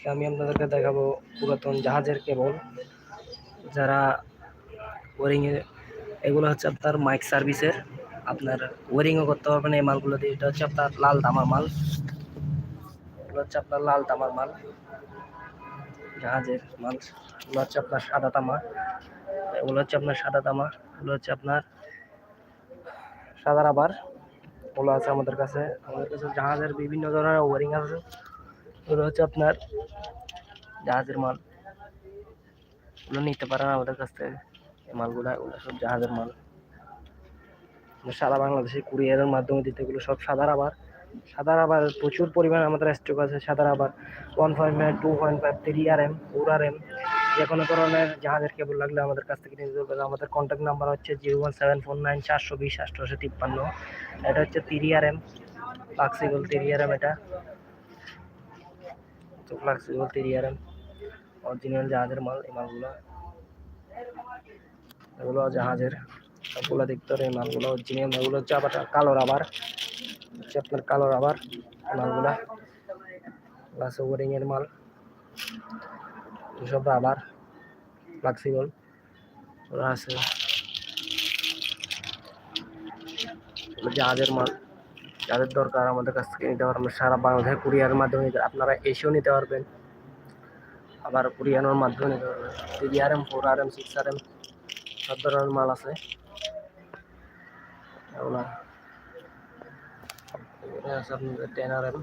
আজকে আমি আপনাদেরকে দেখাবো পুরাতন জাহাজের কেবল। যারা ওয়ারিংয়ে এগুলো হচ্ছে আপনার মাইক সার্ভিসের। আপনার ওয়ারিংও করতে পারবেন এই মালগুলো দিয়ে। এটা হচ্ছে আপনার লাল তামার মাল। এগুলো হচ্ছে আপনার লাল তামার মাল। জাহাজের মাল। এগুলো হচ্ছে আপনার সাদা তামা। এগুলো হচ্ছে আপনার সাদা তামা। এগুলো হচ্ছে আপনার সাদা রাবার। ওগুলো আছে আমাদের কাছে। আমাদের কাছে জাহাজের বিভিন্ন ধরনের ওয়ারিং আছে। এগুলো হচ্ছে আপনার জাহাজের মাল। এগুলো নিতে পারেন আমাদের কাছ থেকে। এই মালগুলো এগুলো সব জাহাজের মাল। সারা বাংলাদেশে কুরিয়ারের মাধ্যমে দিতে এগুলো সব সাদা রাবার। সাদা রাবার, প্রচুর পরিমাণে আমাদের স্টক আছে সাদা rubber. One point five two point five three R M four R M যে কোনো ধরনের জাহাজের কেবল লাগলে আমাদের কাছ থেকে নিতে পারবেন। আমাদের কন্ট্যাক্ট নাম্বার হচ্ছে zero one seven four nine চারশো বিশ আটশোশো তিপ্পান্ন। এটা হচ্ছে three R M flexible three R M এটা। তো ফ্লাক্সিবল থ্রি অরিজিনাল জাহাজের মাল, এই মালগুলো। এগুলো জাহাজের, সবগুলো দেখতে হবে এই মালগুলো অরিজিনাল এগুলো হচ্ছে আবার কালো রাবার হচ্ছে আপনার কালো রাবার মালগুলা। প্লাস ওয়ারিং এর মাল সব রাবার ফ্লেক্সিবল ওরা আছে। জাহাজের মাল। যাদের দরকার আমাদের কাছ থেকে নিতে পারবেন। সারা বাংলাদেশে কুরিয়ারের মাধ্যমে আপনারা এসেও নিতে পারবেন। আবার কুরিয়ানোর মাধ্যমে নিতে পারবেন। Three R M four R M six R M সব ধরনের মাল আছে। টেন আর এম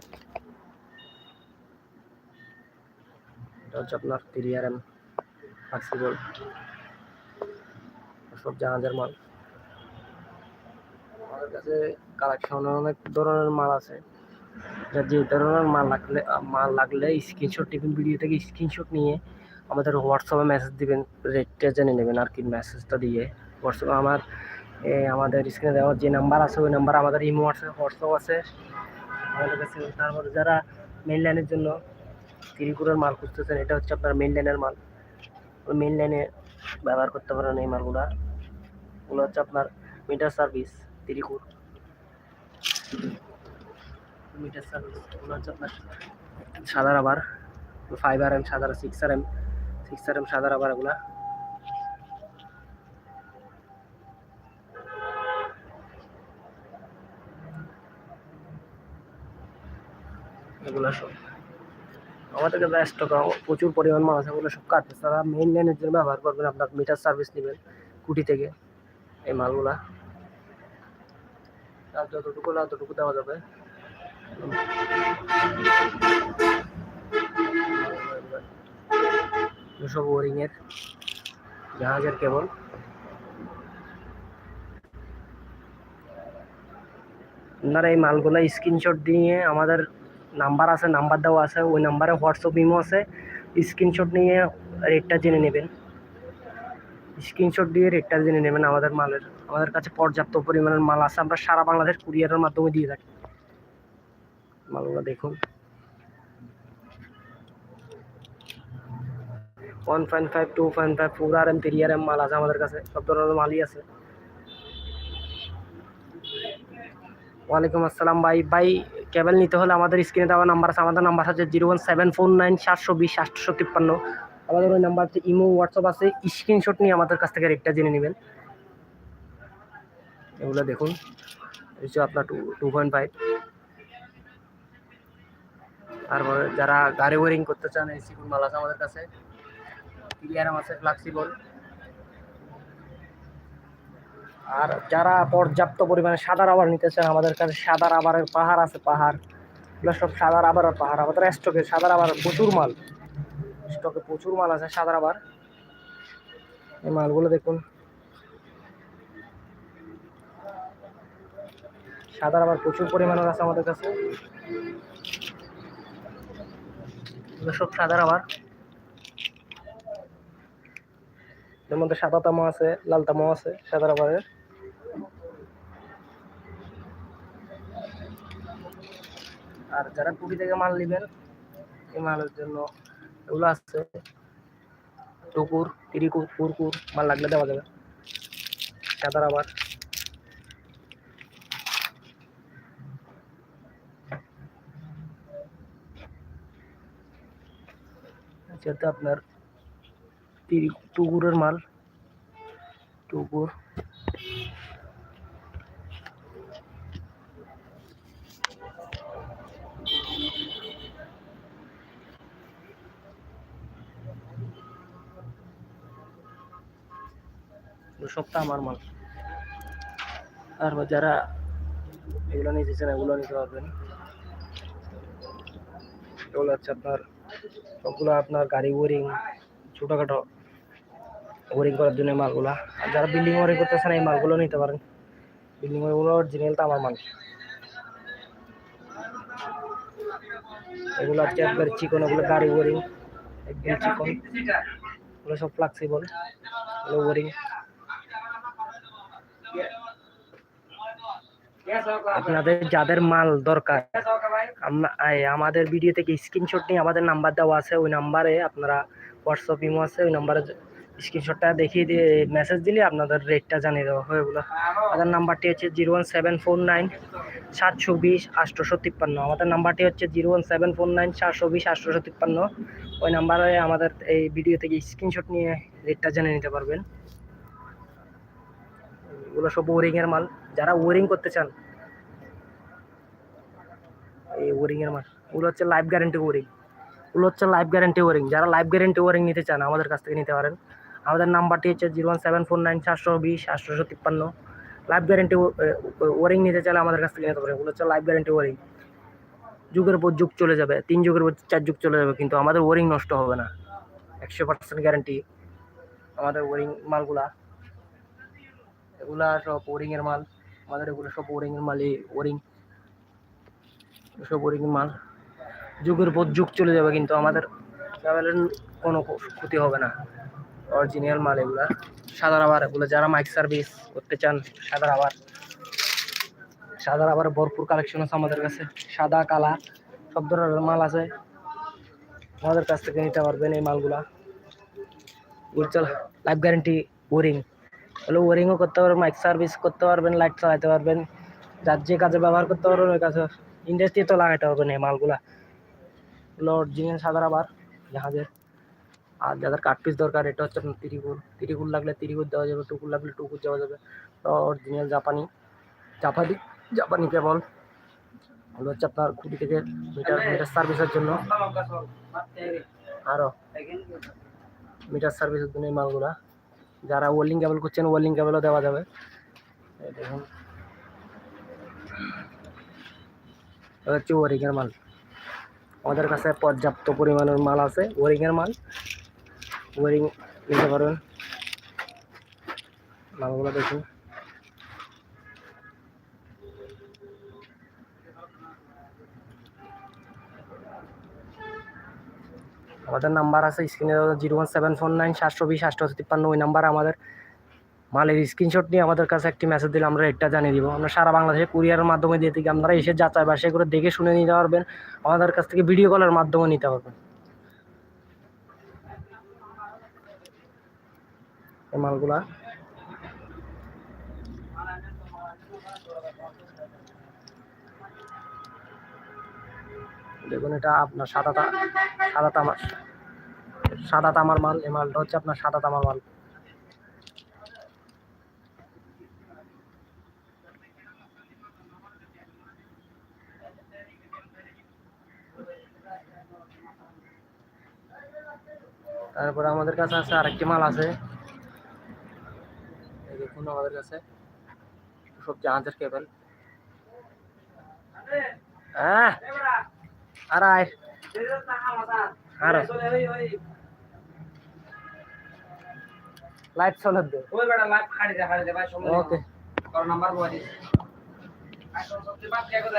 এটা হচ্ছে আপনার থ্রি আর এম ফ্লেক্সিবল সব জাহাজের মাল। আমাদের কাছে কালেকশন অনেক ধরনের মাল আছে। যা যে ধরনের মাল লাগলে মাল লাগলে স্ক্রিনশট টিফিন ভিডিও থেকে স্ক্রিনশট নিয়ে আমাদের হোয়াটসঅ্যাপে মেসেজ দিবেন রেটটা জেনে নেবেন আর কি মেসেজটা দিয়ে। হোয়াটসঅ্যাপে আমার আমাদের স্ক্রিনে দেওয়ার যে নাম্বার আছে, ওই নাম্বার আমাদের ইমো আছে হোয়াটসঅ্যাপ আছে। আমাদের কাছে তারপরে যারা মেন লাইনের জন্য তিরিপুরের মাল খুঁজতেছেন, এটা হচ্ছে আপনার মেন লাইনের মাল। ওই মেন লাইনে ব্যবহার করতে পারেন এই মালগুলা। ওগুলো হচ্ছে আপনার মিটার সার্ভিস তিরিকুর মিটার সার্ভিস সাদা রাবার ফাইভ আর এম সাদা six R M six R M সাদা রাবার এগুলা। এগুলো সব। আমাদের কাছে স্টক প্রচুর পরিমাণ মাল আছে ওগুলো সব কাটবে। তারা মেইন লাইনের জন্য ব্যবহার করবেন, আপনার মিটার সার্ভিস নেবেন, কুটি থেকে এই মালগুলা। আর যতটুকু না ততটুকু দেওয়া যাবে। ওয়ারিং এর জাহাজের কেবল। আপনারা এই মালগুলো স্ক্রিনশট দিয়ে আমাদের নাম্বার আছে নাম্বার দেওয়া আছে, ওই নাম্বারে হোয়াটসঅ্যাপ ইমো আছে। স্ক্রিনশট নিয়ে রেটটা জেনে নেবেন। স্ক্রিনশট দিয়ে রেটটা জেনে নেবেন আমাদের মালের, আমাদের কাছে পর্যাপ্ত পরিমাণের মাল আছে। আমরা সারা বাংলাদেশ কুরিয়ারের মাধ্যমে দিয়ে থাকি। মালগুলো দেখুন। One point five, two point five four R M three R M মাল আছে আমাদের কাছে। সব ধরনের মালই আছে। ওয়ালাইকুম আসসালাম ভাই। ভাই, কেবল নিতে হলে আমাদের স্ক্রিনে দেওয়া নাম্বার আছে। আমাদের নাম্বার হচ্ছে zero one seven four nine সাতশো বিশ আটশো তিপ্পান্ন। আমাদের ওই নাম্বার হচ্ছে ইমো হোয়াটসঅ্যাপ আছে। স্ক্রিনশট নিয়ে আমাদের কাছ থেকে রেটটা জেনে নেবেন। এগুলো দেখুন। আপনার টু টু পয়েন্ট ফাইভ তারপরে যারা গাড়ি ওয়ারিং করতে চান, এই সিকুন মাল আছে আমাদের কাছে। ক্লিয়ারাম আছে ফ্লাক্সিবল আর যারা পর্যাপ্ত পরিমাণে সাদা রাবার নিতে চান, আমাদের কাছে সাদা রাবারের পাহাড় আছে, পাহাড়। এগুলো সব সাদা রাবারের পাহাড়। আমাদের স্টকে সাদা রাবার প্রচুর মাল। স্টকে প্রচুর মাল আছে সাদা রাবার এই মালগুলো দেখুন। সাদা রাবার প্রচুর পরিমাণের আছে আমাদের কাছে। সব সাদা রাবার এর মধ্যে সাদা তামা আছে, লাল তামাও আছে সাদা রাবারের আর যারা কুটি থেকে মাল নেবেন, এই মালের জন্য এগুলো আছে টুকুর তিরিকুর কুরকুর মাল লাগলে দেওয়া যাবে সাদা রাবার যেটা আপনার তিরি টুকুরের মাল টুকুর সপ্তাহ আমার মাল। আর যারা এগুলো নিতেছেন এগুলো নিতে পারবেন। এগুলো হচ্ছে আপনার সবগুলো আপনার গাড়ি, ওয়ারিং, ছোটোখাটো ওয়ারিং করার জন্য মালগুলা। আর যারা বিল্ডিং ওয়ারিং করতেছেন এই মালগুলো নিতে পারেন। বিল্ডিং ওয়ারিংগুলো অরিজিনালটা আমার মাল। এগুলো হচ্ছে আপনার চিকন ওগুলো গাড়ি, ওয়ারিং, একদম চিকন। এগুলো সব ফ্লেক্সিবল এগুলো ওয়ারিং। আপনাদের যাদের মাল দরকার আমাদের ভিডিও থেকে স্ক্রিনশট নিয়ে আমাদের নাম্বার দেওয়া আছে, ওই নাম্বারে আপনারা হোয়াটসঅ্যাপ ইমো আছে, ওই নাম্বারে স্ক্রিনশটটা দেখিয়ে দিয়ে মেসেজ দিলে আপনাদের রেটটা জানিয়ে দেওয়া হবে ওগুলো আমাদের নাম্বারটি হচ্ছে zero one seven four nine সাতশো বিশ আটশোশো তিপ্পান্ন। আমাদের নাম্বারটি হচ্ছে zero one seven four nine সাতশো বিশ আটশোশো তিপ্পান্ন। ওই নাম্বারে আমাদের এই ভিডিও থেকে স্ক্রিনশট নিয়ে রেটটা জেনে নিতে পারবেন। এগুলো সব ওয়ারিংয়ের মাল। যারা ওয়ারিং করতে চান, এই ওয়ারিংয়ের মাল। ওগুলো হচ্ছে লাইফ গ্যারেন্টি ওয়ারিং। ওগুলো হচ্ছে লাইফ গ্যারেন্টি ওয়ারিং। যারা লাইফ গ্যারেন্টি ওয়ারিং নিতে চান, আমাদের কাছ থেকে নিতে পারেন। আমাদের নাম্বারটি হচ্ছে zero one seven four nine চারশো বিশ আটশোশো তিপ্পান্ন লাইফ গ্যারেন্টি ওয়ারিং নিতে চাইলে আমাদের কাছ থেকে নিতে পারেন। ওগুলো হচ্ছে লাইফ গ্যারেন্টি ওয়ারিং। যুগের পর যুগ চলে যাবে, তিন যুগের পর চার যুগ চলে যাবে, কিন্তু আমাদের ওয়ারিং নষ্ট হবে না। একশো পার্সেন্ট গ্যারেন্টি আমাদের ওয়ারিং মালগুলা এগুলা সব ওয়ারিং এর মাল। আমাদের এগুলো সব ওয়ারিং এর মাল এই সব এর মাল। যুগের পর যুগ চলে যাবে কিন্তু আমাদের। ট্রাভেলের কোনো ক্ষতি হবে না। অরিজিনাল মাল এগুলা। সাদা রাবার এগুলো যারা মাইক সার্ভিস করতে চান সাদা রাবার সাদা রাবার ভরপুর কালেকশন আছে আমাদের কাছে। সাদা, কালা, সব ধরনের মাল আছে। আমাদের কাছ থেকে নিতে পারবেন এই মালগুলা। লাইফ গ্যারেন্টি ওয়ারিং হলো ওয়ারিংও করতে পারবেন মাইক সার্ভিস করতে পারবেন লাইট চালাতে পারবেন, যার যে কাজে ব্যবহার করতে পারবেন, ওই কাজে ইন্ডাস্ট্রি তো লাগাতে পারবেন এই মালগুলা। হলো অরিজিনাল সাদা রাবার জাহাজের। আর যাদের কাঠ পিস দরকার, এটা হচ্ছে আপনার তিরিগুল লাগলে তিরিগুল দেওয়া যাবে টুকুর লাগলে টুকুর দেওয়া যাবে। অরিজিনাল জাপানি জাপানি জাপানি কেবল হলো হচ্ছে আপনার খুঁটি থেকে মিটার মিটার সার্ভিসের জন্য। আরও মিটার সার্ভিসের জন্য এই মালগুলা। যারা ওয়েল্ডিং কেবল করছেন ওয়েল্ডিং কেবলও দেওয়া যাবে। দেখুন। হচ্ছে ওয়ারিংয়ের মাল। আমাদের কাছে পর্যাপ্ত পরিমাণের মাল আছে। ওয়ারিংয়ের মাল। ওয়ারিং নিতে পারবেন। মালগুলো দেখুন। আমাদের নাম্বার আছে স্ক্রিনে zero one seven four nine সাতশো বিশ আটশো তিপ্পান্ন, ওই নাম্বার আমাদের। মালের স্ক্রিনশট নিয়ে আমাদের কাছে একটি মেসেজ দিলে আমরা রেটটা জানিয়ে দিব। আমরা সারা বাংলাদেশে কুরিয়ারের মাধ্যমে দিয়ে থাকি। আপনারা এসে যাচাই বাছাই করে দেখে শুনে নিতে পারবেন। আমাদের কাছ থেকে ভিডিও কলের মাধ্যমে নিতে পারবেন। এই মালগুলা। দেখুন, এটা আপনার সাদা সাদা তামার সাদা তামার মাল, এই মালটা হচ্ছে আপনার সাদা তামার মাল। তারপরে আমাদের কাছে আছে আরেকটি মাল আছে। দেখুন আমাদের কাছে। সব জাহাজের কেবল হ্যাঁ? আর। আয় লাইট চলে দে। ওই বেটা লাইভ খাড়ি দে খাড়ি দে ভাই সময় ওকে তোর নাম্বার বলে দিস সব সবচেয়ে বাদ কে কোথায়